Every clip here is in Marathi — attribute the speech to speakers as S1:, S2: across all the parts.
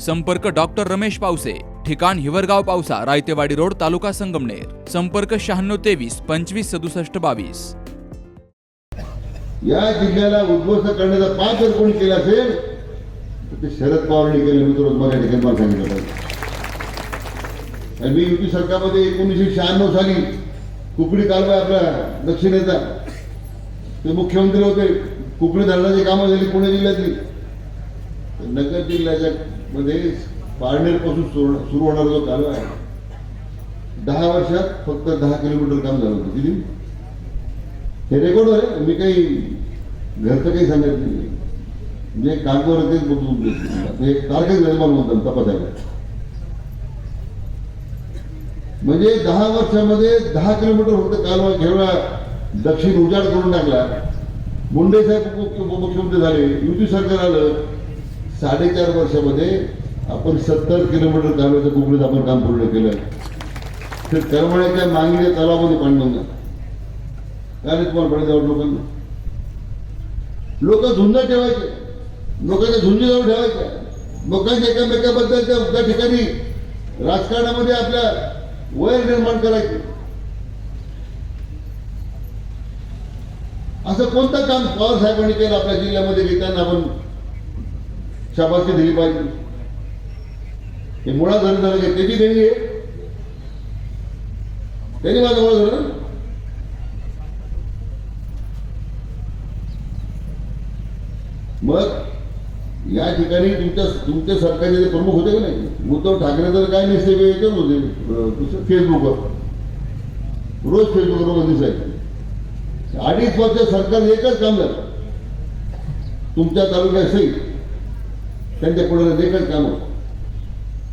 S1: संपर्क डॉक्टर रमेश पावसे ठिकाण हिवरगाव पावसा रायतेवाडी रोड तालुका संगमनेर. संपर्क शहाण्णव तेवीस पंचवीस सदुसष्ट बावीस.
S2: या जिल्ह्याला उद्ध्वस्त करण्याचा पाप जर कोणी केला असेल तर ते शरद पवारांनी केले मी तुला मग ठिकाणी मला सांगितलं पाहिजे. मी युती सरकारमध्ये एकोणीसशे शहाण्णव साली कुकडी कालवा आपला दक्षिणेचा. ते मुख्यमंत्री होते कुकडी धरणाची कामं झाली पुणे जिल्ह्यातली. नगर जिल्ह्याच्या मध्ये पारनेरपासून सुरू सुरू होणारा जो कालवा आहे दहा वर्षात फक्त दहा किलोमीटर काम झालं होतं. किती? हे रेकॉर्ड आहे. मी काही घरचं काही सांगत नाही. म्हणजे जे कागदवर तेच बघतो तुमचे. ते तारखेच निर्माण होतात तपासायला. म्हणजे दहा वर्षामध्ये दहा किलोमीटर फक्त कालवा घेवळा दक्षिण उजाड करून टाकला. मुंडे साहेब उप- उपमुख्यमंत्री झाले युती सरकार आलं साडेचार वर्षामध्ये आपण सत्तर किलोमीटर कालव्याचं कुकडीत आपण काम पूर्ण केलं. तर करमण्याच्या मागणीच्या तलावामध्ये पाणी नव्हतं. काय नाही जाऊ पडत लोकांना. लोक झुंज ठेवायचे. लोकांच्या झुंजीजवळ ठेवायच्या लोकांच्या एकामेकाबद्दल त्या ठिकाणी राजकारणामध्ये आपल्या वैर निर्माण करायचे. असं कोणतं काम पवार साहेबांनी केलं आपल्या जिल्ह्यामध्ये घेताना आपण शाबासकी दिली पाहिजे. हे मुळात धरण झालं की त्याची देणी आहे. त्यांनी माझं मुळा झालं. ना मग या ठिकाणी तुमच्या तुमच्या सरकारचे जे प्रमुख होते का नाही? उद्धव ठाकरे तर काय नसते याच्यावर होते. दुसरं फेसबुकवर रोज फेसबुकवर दिसायचे अडीच वर्ष सरकार एकच काम झालं. तुमच्या तालुक्यात सही. त्यांच्या पुढे एकच काम होतं.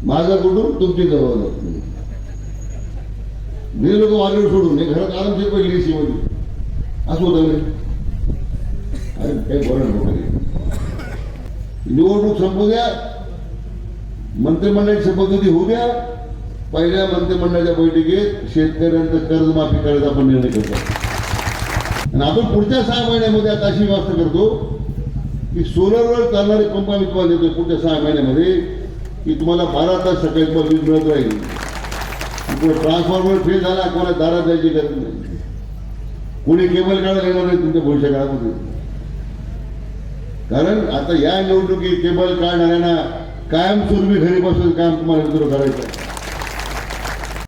S2: माझं कुटुंब तुमची जबाबदारी. मी लोक वाजवून सोडून हे घरात आरामशीर पडली पहिली मध्ये म्हणजे. असं होतं अरे काही बरं निवडणूक संपू द्या. मंत्रिमंडळाची शपथविधी होऊ द्या. पहिल्या मंत्रिमंडळाच्या बैठकीत शेतकऱ्यांचं कर्जमाफी करायचा आपण निर्णय करतो आणि आपण पुढच्या सहा महिन्यामध्ये आता अशी व्यवस्था करतो. की सोलरवर चालणारे पंप आम्ही तुम्हाला देतो पुढच्या सहा महिन्यामध्ये की तुम्हाला बारा तास सकाळी तुम्हाला वीज मिळत राहील. पुढे ट्रान्सफॉर्मर फेल झाला कोणा दारात जायची गरज नाही. कोणी केबल काढायला येणार नाही तुमच्या भविष्य काळामध्ये. कारण आता या निवडणुकीत केबल काढणाऱ्यांना कायमस्वरूपी घरी बसून काम तुम्हाला सुरू करायचं आहे.